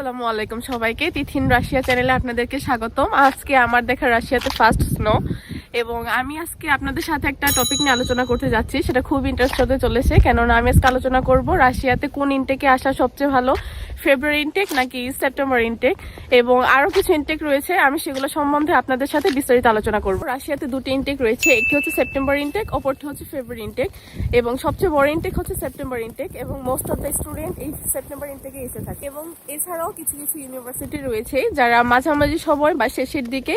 আসসালামু আলাইকুম সবাইকে। তিথিন রাশিয়া চ্যানেলে আপনাদেরকে স্বাগতম। আজকে আমার দেখা রাশিয়াতে ফার্স্ট স্নো এবং আমি আজকে আপনাদের সাথে একটা টপিক নিয়ে আলোচনা করতে যাচ্ছি। সেটা খুব ইন্টারেস্ট হতে চলেছে। কেননা আমি আজকে আলোচনা করব রাশিয়াতে কোন ইনটেকে আসা সবচেয়ে ভালো ফেব্রুয়ারি ইনটেক নাকি সেপ্টেম্বর ইনটেক এবং আরও কিছু ইনটেক রয়েছে, আমি সেগুলো সম্বন্ধে আপনাদের সাথে বিস্তারিত আলোচনা করব। রাশিয়াতে দুটি ইনটেক রয়েছে, একটি হচ্ছে সেপ্টেম্বর ইনটেক অপরটি হচ্ছে ফেব্রুয়ারি ইনটেক এবং সবচেয়ে বড় ইনটেক হচ্ছে সেপ্টেম্বর ইনটেক এবং মোস্ট অফ দ্য স্টুডেন্ট এই সেপ্টেম্বর ইনটেকে এসে থাকে। এবং এছাড়াও কিছু কিছু ইউনিভার্সিটি রয়েছে, যারা মাঝামাঝি সময় বা শেষের দিকে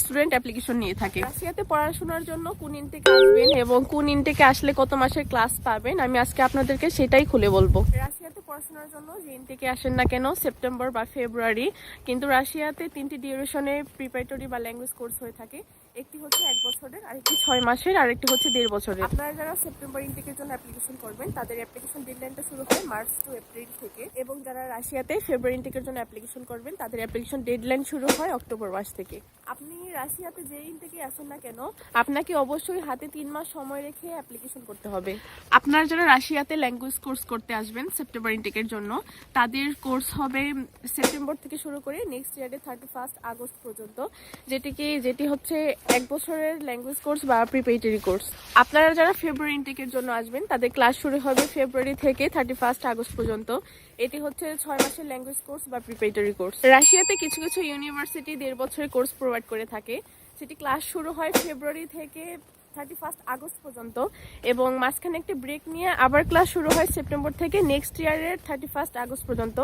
স্টুডেন্ট অ্যাপ্লিকেশন নিয়ে থাকে। রাশিয়াতে পড়াশোনার জন্য কোন ইনটেকে আসবেন এবং কোন ইনটেকে আসলে কত মাসের ক্লাস পাবেন, আমি আজকে আপনাদেরকে সেটাই খুলে বলব। রাশিয়াতে পড়াশোনার জন্য যে থেকে আসেন না কেন সেপ্টেম্বর বা ফেব্রুয়ারি কিন্তু রাশিয়াতে তিনটি ডিউরেশনে প্রিপারেটরি বা ল্যাঙ্গুয়েজ কোর্স হয়ে থাকে। একটি হচ্ছে এক বছরের, আরেকটি ছয় মাসের, আরেকটি হচ্ছে দেড় বছরের। আপনারা যারা সেপ্টেম্বর ইনটেকের জন্য অ্যাপ্লিকেশন করবেন, তাদের অ্যাপ্লিকেশন ডেডলাইনটা শুরু হয় মার্চ টু এপ্রিল থেকে। এবং যারা রাশিয়াতে ফেব্রুয়ারি ইনটেকের জন্য অ্যাপ্লিকেশন করবেন, তাদের অ্যাপ্লিকেশন ডেডলাইন শুরু হয় অক্টোবর মাস থেকে। আপনি রাশিয়াতে যে ইনটেকে আসেন না কেন, আপনাকে অবশ্যই হাতে তিন মাস সময় রেখে অ্যাপ্লিকেশন করতে হবে। আপনারা যারা রাশিয়াতে ল্যাঙ্গুয়েজ কোর্স করতে আসবেন সেপ্টেম্বর ইনটেকের জন্য, তাদের কোর্স হবে সেপ্টেম্বর থেকে শুরু করে নেক্সট ইয়ারে থার্টি ফার্স্ট আগস্ট পর্যন্ত, যেটিকে, যেটি হচ্ছে এক বছরের ল্যাঙ্গুয়েজ কোর্স বা প্রিপারেটরি কোর্স আপনারা যারা ফেব্রুয়ারি ইনটেকের জন্য আসবেন, তাদের ক্লাস শুরু হবে ফেব্রুয়ারি থেকে থার্টি ফার্স্ট আগস্ট পর্যন্ত। এটি হচ্ছে ছয় মাসের ল্যাঙ্গুয়েজ কোর্স বা প্রিপারেটরি কোর্স রাশিয়াতে কিছু কিছু ইউনিভার্সিটি দেড় বছরের কোর্স প্রোভাইড করে থাকে। সেটি ক্লাস শুরু হয় ফেব্রুয়ারি থেকে থার্টি ফার্স্ট আগস্ট পর্যন্ত এবং মাঝখানে একটি ব্রেক নিয়ে আবার ক্লাস শুরু হয় সেপ্টেম্বর থেকে নেক্সট ইয়ারের থার্টি ফার্স্ট আগস্ট পর্যন্ত।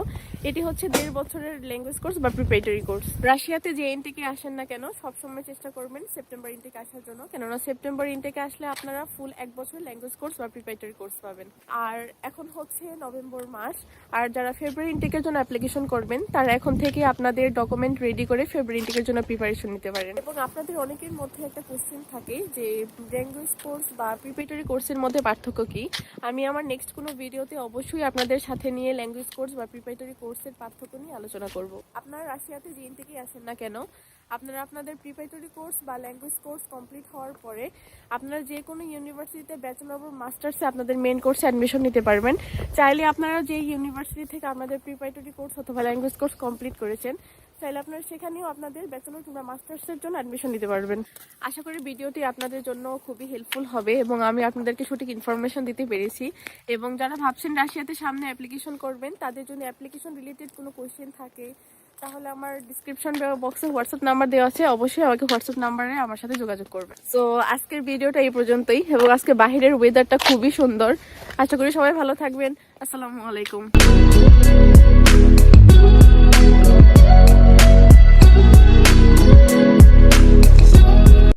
এটি হচ্ছে দেড় বছরের ল্যাঙ্গুয়েজ কোর্স বা প্রিপারেটরি কোর্স রাশিয়াতে যে ইনটেকে আসেন না কেন, সবসময় চেষ্টা করবেন সেপ্টেম্বর ইনটেকে আসার জন্য। কেননা সেপ্টেম্বর ইনটেকে আসলে আপনারা ফুল এক বছর ল্যাঙ্গুয়েজ কোর্স বা প্রিপারেটরি কোর্স পাবেন। আর এখন হচ্ছে নভেম্বর মাস আর যারা ফেব্রুয়ারি ইনটেকের জন্য অ্যাপ্লিকেশন করবেন, তারা এখন থেকে আপনাদের ডকুমেন্ট রেডি করে ফেব্রুয়ারি ইনটেকের জন্য প্রিপারেশন নিতে পারেন। এবং আপনাদের অনেকের মধ্যে একটা কোশ্চেন থাকে যে ল্যাঙ্গুয়েজ কোর্স বা প্রিপারেটরি কোর্সের মধ্যে পার্থক্য কি? আমি আমার নেক্সট কোনো ভিডিওতে অবশ্যই আপনাদের সাথে নিয়ে ল্যাঙ্গুয়েজ কোর্স বা প্রিপারেটরি কোর্সের পার্থক্য নিয়ে আলোচনা করব। আপনারা রাশিয়াতে যেদিন থেকেই আসেন না কেন, আপনারা আপনাদের প্রিপারেটরি কোর্স বা ল্যাঙ্গুয়েজ কোর্স কমপ্লিট হওয়ার পরে আপনারা যে কোনো ইউনিভার্সিটিতে ব্যাচেলর অফ মাস্টার্সে আপনাদের মেন কোর্সে অ্যাডমিশন নিতে পারবেন। চাইলে আপনারা যে ইউনিভার্সিটি থেকে আপনাদের প্রিপারেটরি কোর্স অথবা ল্যাঙ্গুয়েজ কোর্স কমপ্লিট করেছেন চাইলে আপনারা সেখানেও আপনাদের ব্যাচেলর কিংবা মাস্টার্সের জন্য অ্যাডমিশন নিতে পারবেন। আশা করি ভিডিওটি আপনাদের জন্য খুবই হেল্পফুল হবে এবং আমি আপনাদেরকে সঠিক ইনফরমেশন দিতে পেরেছি। এবং যারা ভাবছেন রাশিয়াতে সামনে অ্যাপ্লিকেশন করবেন, তাদের জন্য অ্যাপ্লিকেশন রিলেটেড কোনো কোয়েশ্চেন থাকে, তাহলে আমার ডিসক্রিপশন বক্সে হোয়াটসঅ্যাপ নাম্বার দেওয়া আছে। অবশ্যই আমাকে হোয়াটসঅ্যাপ নাম্বারে আমার সাথে যোগাযোগ করবে তো আজকের ভিডিওটা এই পর্যন্তই এবং আজকে বাহিরের ওয়েদারটা খুবই সুন্দর। আশা করি সবাই ভালো থাকবেন। আসসালামু আলাইকুম।